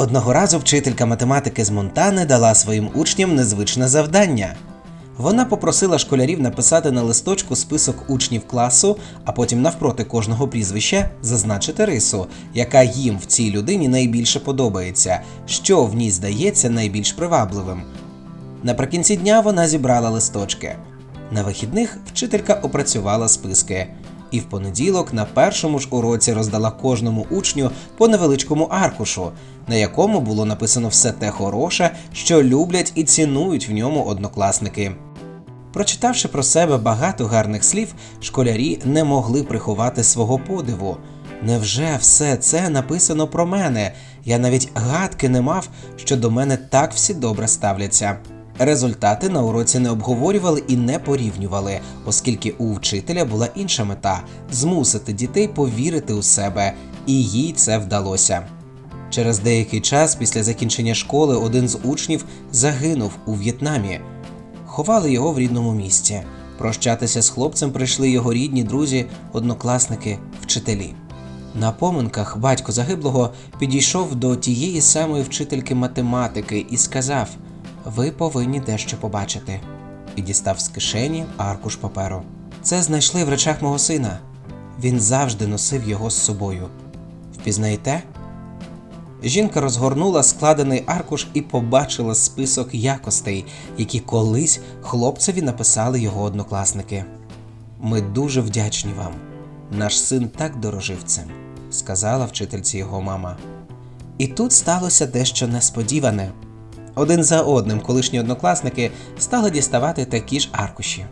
Одного разу вчителька математики з Монтани дала своїм учням незвичне завдання. Вона попросила школярів написати на листочку список учнів класу, а потім навпроти кожного прізвища зазначити рису, яка їм в цій людині найбільше подобається, що в ній здається найбільш привабливим. Наприкінці дня вона зібрала листочки. На вихідних вчителька опрацювала списки. І в понеділок на першому ж уроці роздала кожному учню по невеличкому аркушу, на якому було написано все те хороше, що люблять і цінують в ньому однокласники. Прочитавши про себе багато гарних слів, школярі не могли приховати свого подиву. Невже все це написано про мене? Я навіть гадки не мав, що до мене так всі добре ставляться. Результати на уроці не обговорювали і не порівнювали, оскільки у вчителя була інша мета змусити дітей повірити у себе, і їй це вдалося. Через деякий час після закінчення школи один з учнів загинув у В'єтнамі. Ховали його в рідному місті. Прощатися з хлопцем прийшли його рідні, друзі, однокласники, вчителі. На поминках батько загиблого підійшов до тієї самої вчительки математики і сказав: Ви повинні дещо побачити. І дістав з кишені аркуш паперу. Це знайшли в речах мого сина. Він завжди носив його з собою. Впізнаєте? Жінка розгорнула складений аркуш і побачила список якостей, які колись хлопцеві написали його однокласники. Ми дуже вдячні вам. Наш син так дорожив цим, сказала вчительці його мама. І тут сталося дещо несподіване. Один за одним колишні однокласники стали діставати такі ж аркуші.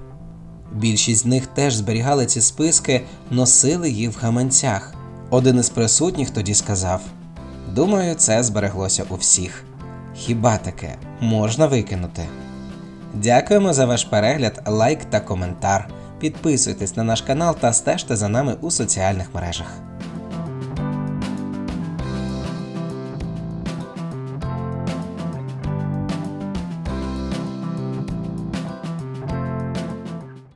Більшість з них теж зберігали ці списки, носили їх в гаманцях. Один із присутніх тоді сказав: Думаю, це збереглося у всіх. Хіба таке можна викинути? Дякуємо за ваш перегляд, лайк та коментар. Підписуйтесь на наш канал та стежте за нами у соціальних мережах.